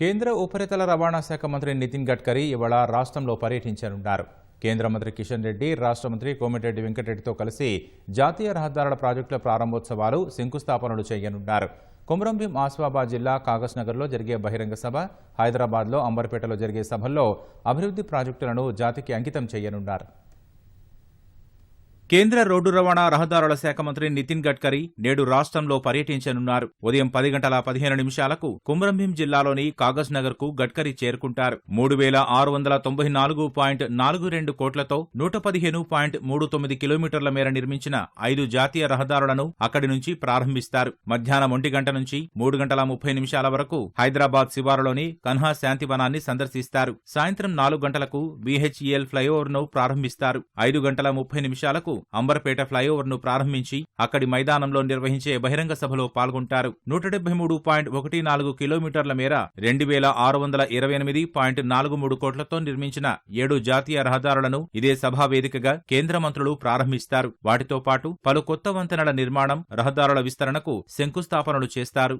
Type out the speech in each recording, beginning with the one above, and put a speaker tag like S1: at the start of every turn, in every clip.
S1: కేంద్ర ఉపరితల రవాణా శాఖ మంత్రి నితిన్ గడ్కరీ ఇవాళ రాష్ట్రంలో పర్యటించనున్నారు. కేంద్ర మంత్రి కిషన్ రెడ్డి రాష్ట్ర మంత్రి కోమటిరెడ్డి వెంకటరెడ్డితో కలిసి జాతీయ రహదారుల ప్రాజెక్టుల ప్రారంభోత్సవాలు శంకుస్థాపనలు చేయనున్నారు. కొమరంభీం ఆసిఫాబాద్ జిల్లా కాగజ్ నగర్లో జరిగే బహిరంగ సభ హైదరాబాద్లో అంబర్పేటలో జరిగే సభల్లో అభివృద్ధి ప్రాజెక్టులను జాతికి అంకితం చేయనున్నారు. కేంద్ర రోడ్డు రవాణా రహదారుల శాఖ మంత్రి నితిన్ గడ్కరీ నేడు రాష్ట్రంలో పర్యటించనున్నారు. ఉదయం పది గంటల పదిహేను నిమిషాలకు కుమ్రంభీం జిల్లాలోని కాగజ్ నగర్కు గడ్కరీ చేరుకుంటారు. మూడు వేల ఆరు వందల తొంభై నాలుగు పాయింట్ నాలుగు రెండు కోట్లతో నూట పదిహేను పాయింట్ మూడు తొమ్మిది కిలోమీటర్ల మేర నిర్మించిన ఐదు జాతీయ రహదారులను అక్కడి నుంచి ప్రారంభిస్తారు. మధ్యాహ్నం ఒంటి గంట నుంచి మూడు గంటల ముప్పై నిమిషాల వరకు హైదరాబాద్ శివారులోని కన్హా శాంతివనాన్ని సందర్శిస్తారు. సాయంత్రం నాలుగు గంటలకు బీహెచ్ఈఎల్ ఫ్లైఓవర్ను ప్రారంభిస్తారు. ఐదు గంటల ముప్పై నిమిషాలకు అంబర్పేట ఫ్లైఓవర్ను ప్రారంభించి అక్కడి మైదానంలో నిర్వహించే బహిరంగ సభలో పాల్గొంటారు. నూట డెబ్బై మూడు పాయింట్ ఒకటి నాలుగు కిలోమీటర్ల మేర రెండు వేల ఆరు వందల ఇరవై ఎనిమిది పాయింట్ నాలుగు మూడు కోట్లతో నిర్మించిన ఏడు జాతీయ రహదారులను ఇదే సభా వేదికగా కేంద్ర మంత్రులు ప్రారంభిస్తారు. వాటితో పాటు పలు కొత్త వంతెనల నిర్మాణం రహదారుల విస్తరణకు శంకుస్థాపనలు చేస్తారు.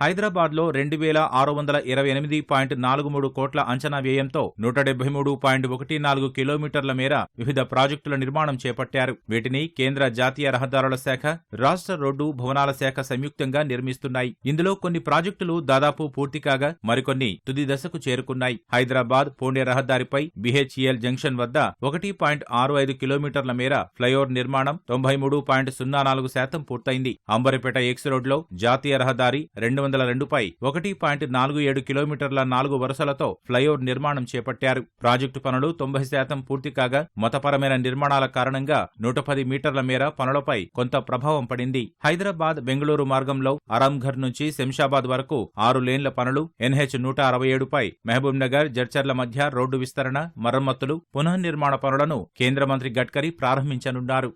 S1: హైదరాబాద్లో రెండు వేల ఆరు వందల ఇరవై ఎనిమిది పాయింట్ నాలుగు మూడు కోట్ల అంచనా వ్యయంతో నూట డెబ్బై మూడు పాయింట్ ఒకటి నాలుగు కిలోమీటర్ల మేర వివిధ ప్రాజెక్టుల నిర్మాణం చేపట్టారు. వీటిని కేంద్ర జాతీయ రహదారుల శాఖ రాష్ట్ర రోడ్డు భవనాల శాఖ సంయుక్తంగా నిర్మిస్తున్నాయి. ఇందులో కొన్ని ప్రాజెక్టులు దాదాపు పూర్తి కాగా మరికొన్ని తుది దశకు చేరుకున్నాయి. హైదరాబాద్ పూణే రహదారిపై బిహెచ్ఈఎల్ జంక్షన్ వద్ద ఒకటి పాయింట్ ఆరు ఐదు కిలోమీటర్ల మేర ఫ్లైఓవర్ నిర్మాణం తొంభై మూడు పాయింట్ సున్నా నాలుగు శాతం పూర్తయింది. అంబరిపేట ఎక్స్ రోడ్లో జాతీయ రహదారి రెండు వందల రెండుపై ఒకటి పాయింట్ నాలుగు ఏడు కిలోమీటర్ల నాలుగు వరుసలతో ఫ్లైఓవర్ నిర్మాణం చేపట్టారు. ప్రాజెక్టు పనులు తొంభై శాతం పూర్తి కాగా మతపరమైన నిర్మాణాల కారణంగా నూట పది మీటర్ల మేర పనులపై కొంత ప్రభావం పడింది. హైదరాబాద్ బెంగళూరు మార్గంలో ఆరాంఘర్ నుంచి శంషాబాద్ వరకు ఆరు లేన్ల పనులు ఎన్హెచ్ నూట అరవై ఏడుపై మహబూబ్నగర్ జడ్చర్ల మధ్య రోడ్డు విస్తరణ మరమ్మతులు పునర్నిర్మాణ పనులను కేంద్ర మంత్రి గడ్కరీ ప్రారంభించనున్నారు.